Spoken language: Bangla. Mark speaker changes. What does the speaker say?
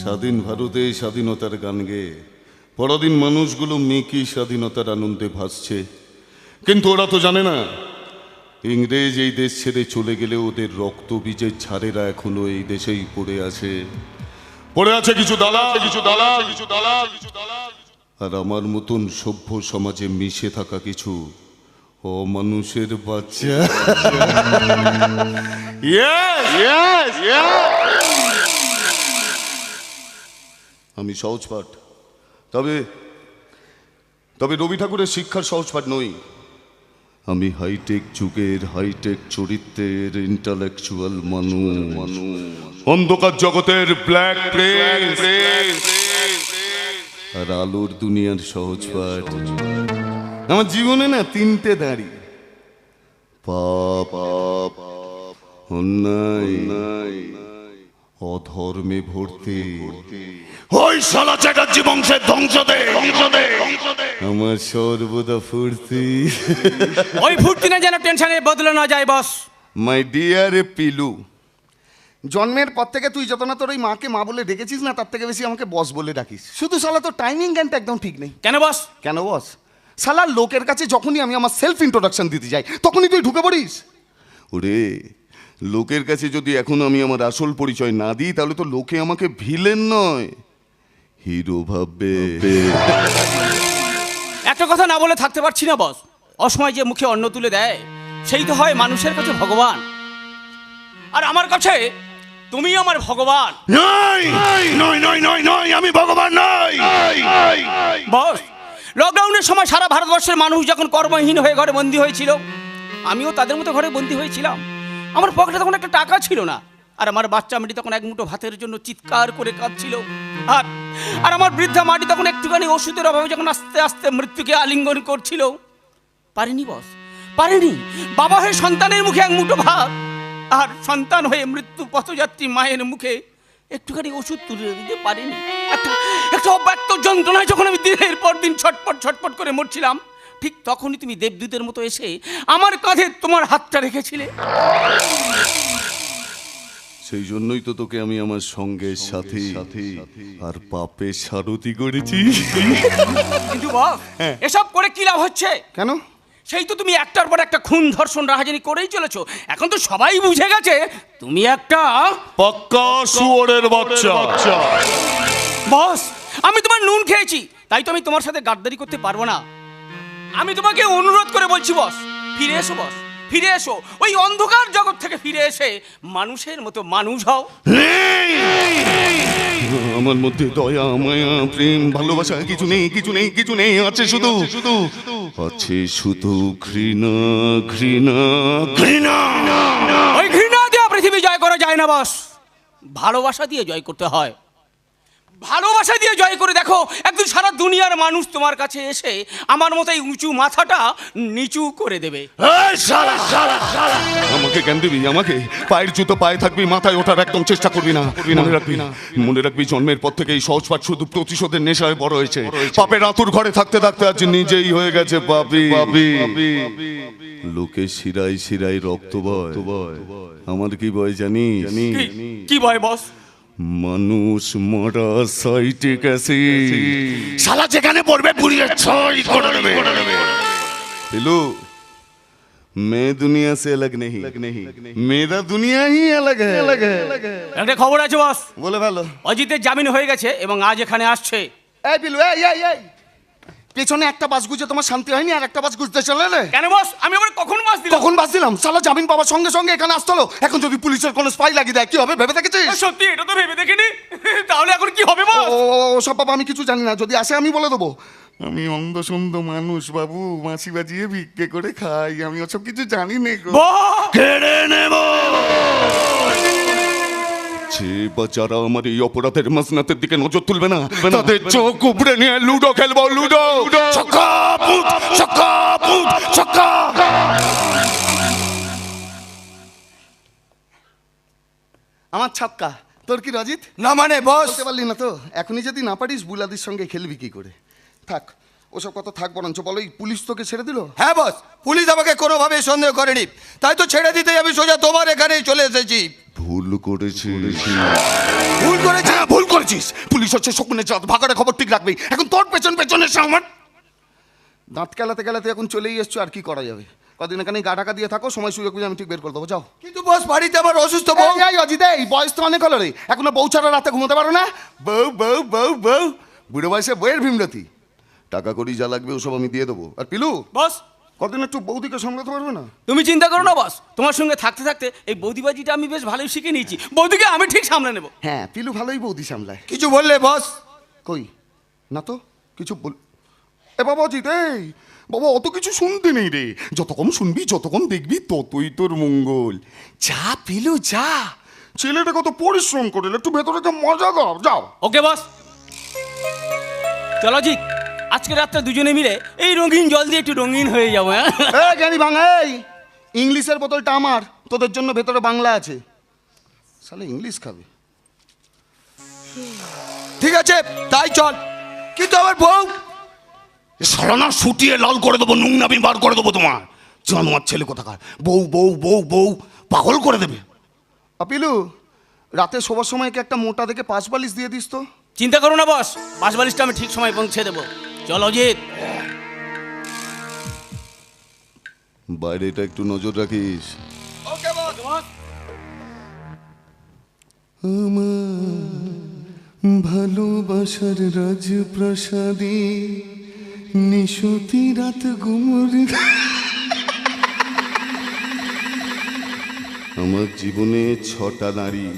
Speaker 1: স্বাধীন ভারতে স্বাধীনতার গান গেয়ে পরাধীন মানুষগুলো মেকি স্বাধীনতার আনন্দে ভাসছে। কিন্তু ওরা তো জানে না, ইংরেজ এই দেশ ছেড়ে চলে গেলে ওদের রক্ত বীজের ছাড়েরা এখনও এই দেশেই পড়ে আছে। পড়ে আছে কিছু দালাল কিছু দালাল কিছু দালাল কিছু দালাল। আর আমার মতন সভ্য সমাজে মিশে থাকা কিছু বাচ্চা। Yes, yes, yes. আমি সহজ পাঠ। তবে তবে রবি ঠাকুরের শিক্ষার সহজ পাঠ নই। আমি হাইটেক যুগের হাইটেক চরিত্রের ইন্টালেকচুয়াল মানু মানু অন্ধকার জগতের ব্ল্যাক আর আলোর দুনিয়ার সহজ পাঠ। আমার জীবনে না তিনটে দাঁড়ি। পাপ পাপ অন্যায় অধর্মে ভর্তি। ওই শালা চ্যাটার্জি বংশের ধ্বংস দে ধ্বংস দে আমার সর্বদা ফুর্তি।
Speaker 2: ওই ফুর্তি না যেন টেনশনে বদলে না যায় বস।
Speaker 1: My dear পিলু।
Speaker 3: জন্মের পর থেকে তুই যত না তোর ওই মাকে মা বলে ডেকেছিস না তার থেকে বেশি আমাকে বস বলে ডাকিস। শুধু শালা তোর টাইমিং জ্ঞানটা একদম ঠিক নেই।
Speaker 2: কেন বস?
Speaker 3: কেন বস? শালা লোকের কাছে যখনই আমি আমার সেলফ ইন্ট্রোডাকশন দিতে যাই তখনই তুই ঢুকে পড়িস।
Speaker 1: ওরে লোকের কাছে যদি এখন আমি আমার আসল পরিচয় না দিই তাহলে তো লোকে আমাকে ভিলেন নয়। হিরো ভাববে।
Speaker 2: একটা কথা না বলে থাকতে পারছি না বস অসময় যে মুখে অন্ন তুলে দেয় সেই তো হয় মানুষের কাছে ভগবান। আর আমার কাছে তুমি আমার ভগবান।
Speaker 1: নয় নয় নয় নয় নয় আমি ভগবান নই!
Speaker 2: বস লকডাউনের সময় সারা ভারতবর্ষের মানুষ যখন কর্মহীন হয়ে ঘরে বন্দী হয়েছিল, আমিও তাদের মতো ঘরে বন্দী হয়েছিলাম। আমার পকেটে তখন একটা টাকা ছিল না। আর আমার বাচ্চা মেয়েটি তখন এক মুঠো ভাতের জন্য চিৎকার করে কাঁদছিল। আর আর আমার বৃদ্ধা মাটি তখন একটুখানি ওষুধের অভাবে যখন আস্তে আস্তে মৃত্যুকে আলিঙ্গন করছিল। পারেনি বস পারেনি। বাবা হয়ে সন্তানের মুখে এক মুঠো ভাত, আর সন্তান হয়ে মৃত্যু পথযাত্রী মায়ের মুখে একটুখানি ওষুধ তুলে দিতে পারিনি। একটা অব্যক্ত যন্ত্রণায় যখন আমি দিনের পর দিন ছটপট ছটপট করে মরছিলাম ঠিক তখনই তুমি দেবদূতের মতো এসে আমার কাঁধে তোমার হাতটা রেখেছিলে।
Speaker 1: সেই জন্যই তো তোকে আমি আমার সঙ্গে সাথে আর পাপের সারতি করেছি।
Speaker 2: কিন্তু বস এসব করে কি লাভ হচ্ছে?
Speaker 3: কেন?
Speaker 2: সেই তো তুমি একটার পর একটা খুন ধর্ষণ রাহাজানি করেই চলেছো। এখন তো সবাই বুঝে গেছে তুমি একটা
Speaker 1: পাক্কা শুয়োরের বাচ্চা।
Speaker 2: বস আমি তোমার নুন খেয়েছি। তাই তো আমি তোমার সাথে গাদ্দারি করতে পারব না। আমি তোমাকে অনুরোধ করে বলছি বস ফিরে এসো বস ফিরে এসো। ওই অন্ধকার জগৎ থেকে ফিরে এসে মানুষের মতো মানুষ হও।
Speaker 1: আমার মধ্যে দয়া মায়া প্রেম ভালোবাসা কিছু নেই কিছু নেই কিছু নেই আছে শুধু শুধু আছে শুধু ঘৃণা ঘৃণা ঘৃণা।
Speaker 2: ওই ঘৃণা দিয়ে পৃথিবী জয় করা যায় না বস। ভালোবাসা দিয়ে জয় করতে হয়। ভালোবাসা দিয়ে জয় করে দেখো একদিন সারা দুনিয়ার মানুষ তোমার কাছে এসে আমার মতো এই উঁচু মাথাটা নিচু করে দেবে।
Speaker 1: এই শালা, শালা, শালা। আমাকে জ্ঞান দিবি? আমাকে? পায়ের জুতো পায়ে থাকবি মাথায় ওঠার একদম চেষ্টা করবি না। মনে রাখবি না। মনে রাখবি জন্মের পর থেকে এই সহজপাঠ শুধু প্রতিশোধের নেশায় বড় হয়েছে। পাপের আতুর ঘরে থাকতে থাকতে আজ নিজেই হয়ে গেছে পাপি। পাপি। লোকে শিরাই শিরাই রক্ত বয়। আমার কি বয় জানি
Speaker 2: কি? কি ভয় বস?
Speaker 1: মানুষ মরা সাইটে গেছে শালা যেখানে পড়বে পুড়িয়ে ছয় করে দেবে हेलो मैं दुनिया से अलग नहीं मेरा दुनिया ही अलग है अलग है
Speaker 2: একটা খবর আছে বস
Speaker 1: বলে ভালো
Speaker 2: অজিতের জামিন হয়ে গেছে এবং আজ এখানে আসছে
Speaker 3: এই পিলু এই এই এই পেছনে একটা বাস গুজে তোমার শান্তি হয়নি আর একটা বাস গুজতে চলে রে।
Speaker 2: কেন বস? আমি আবার কখন মাস দিলাম?
Speaker 3: কখন বাস দিলাম? শালা জামিন পাওয়ার সঙ্গে সঙ্গে এখানে আসতে হলো। এখন যদি পুলিশের কোনো স্পাই লাগিয়ে দেয় কি হবে? ভেবে দেখেছিস?
Speaker 2: সত্যি এটা তো ভেবে দেখিনি। তাহলে এখন কি হবে বস?
Speaker 3: ও ও, সব বাবা আমি কিছু জানি না। যদি আসে আমি বলে দেবো।
Speaker 1: আমি অন্ধ সন্ধ মানুষ বাবু। মাছি বাজিয়ে ভিক্ষে করে খাই। আমি ওসব কিছু জানি না! কেড়ে নেব। যে বাচ্চারা আমার এই অপরাধের মাসনাতের দিকে নজর তুলবে না তাদের চোখ উপড়ে নিয়ে লুডো খেলব লুডো। ছক্কা ছক্কা
Speaker 3: আমার ছাক্কা তোর কি রাজিত?
Speaker 4: না মানে বস।
Speaker 3: বলতে পারলি না তো এখনই যদি না পারিস বুলাদির সঙ্গে খেলবি কি করে? থাক ওসব কথা থাক বরঞ্চ বলো এই পুলিশ তোকে ছেড়ে দিল?
Speaker 4: হ্যাঁ বস পুলিশ আমাকে কোনোভাবে সন্দেহ করেনি। তাই তো ছেড়ে দিতেই আমি সোজা তোমার এখানেই চলে এসেছি।
Speaker 1: ভুল করেছি।
Speaker 4: ভুল করেছি?
Speaker 3: হ্যাঁ ভুল করেছিস। পুলিশ হচ্ছে শকুনের জাত ভাগাড়ে খবর ঠিক রাখবি। এখন তোর পেছন পেছন এসে আমার। দাঁত কেলাতে কেলাতে এখন চলেই এসছো আর কি করা যাবে? কদিন এখানে গা ঢাকা দিয়ে থাকো সময় সুযোগ আমি ঠিক বের করে দেবো যাও।
Speaker 4: কিন্তু বস বাড়িতে আমার অসুস্থ বউ।
Speaker 3: এই, এই অজিত এই বয়স তো অনেক হলো রে। এখনও বউ ছাড়া রাতে ঘুমোতে পারো না? বউ বউ বউ বউ। বুড়ো বয়সে বইয়ের ভীমরতি। টাকা করি যা লাগবে ওসব আমি দিয়ে দেবো। আর পিলু?
Speaker 2: বস
Speaker 3: কদিন একটু বৌদিকে সামলাতে পারবে না?
Speaker 2: তুমি চিন্তা করো না বস। তোমার সঙ্গে থাকতে থাকতে এই বৌদিবাজিটা আমি বেশ ভালোই শিখে নিয়েছি। বৌদিকে আমি ঠিক সামলে নেব।
Speaker 3: হ্যাঁ পিলু ভালোই বৌদি সামলায়।
Speaker 4: কিছু বললে বস?
Speaker 3: কই? না তো কিছু বল এ বাবা অজিত এই বাবা অত কিছু শুনতে নেই রে। যত কম শুনবি যত কম দেখবি ততই তোর মঙ্গল। যা পিলু যা। ছেলেটা কত পরিশ্রম করে একটু ভেতরে তো মজা কর যাও।
Speaker 2: ওকে বস। চলো জিৎ আজকে রাত্রে দুজনে মিলে এই রঙিন জল দিয়ে একটু রঙিন হয়ে যাব হ্যাঁ?
Speaker 3: জ্ঞানী ভাঙা এই ইংলিশের বোতলটা আমার তোদের জন্য ভেতরে বাংলা আছে। সালে ইংলিশ খাবে।
Speaker 4: ঠিক আছে তাই চল। কিন্তু আমার বউ
Speaker 3: সারানা শুটিয়ে লাল করে দেবো নুংনাবি বার করে দেবো তোমার। জানোয়ার ছেলে কোথাকার। বউ বউ বউ বউ পাগল করে দেবে। আপিলু রাতে শোবার সময় কি একটা মোটা দেখে পাঁচ বালিশ দিয়ে দিস তো?
Speaker 2: চিন্তা করো না বস। বাস বালিশটা আমি ঠিক সময় পৌঁছে দেবো। চলো
Speaker 1: বাইরেটা একটু নজর রাখিস।
Speaker 4: ওকে বস।
Speaker 1: ভালোবাসার রাজপ্রাসাদে নিশতি রাত গুমর। আমার জীবনে ছটা নারী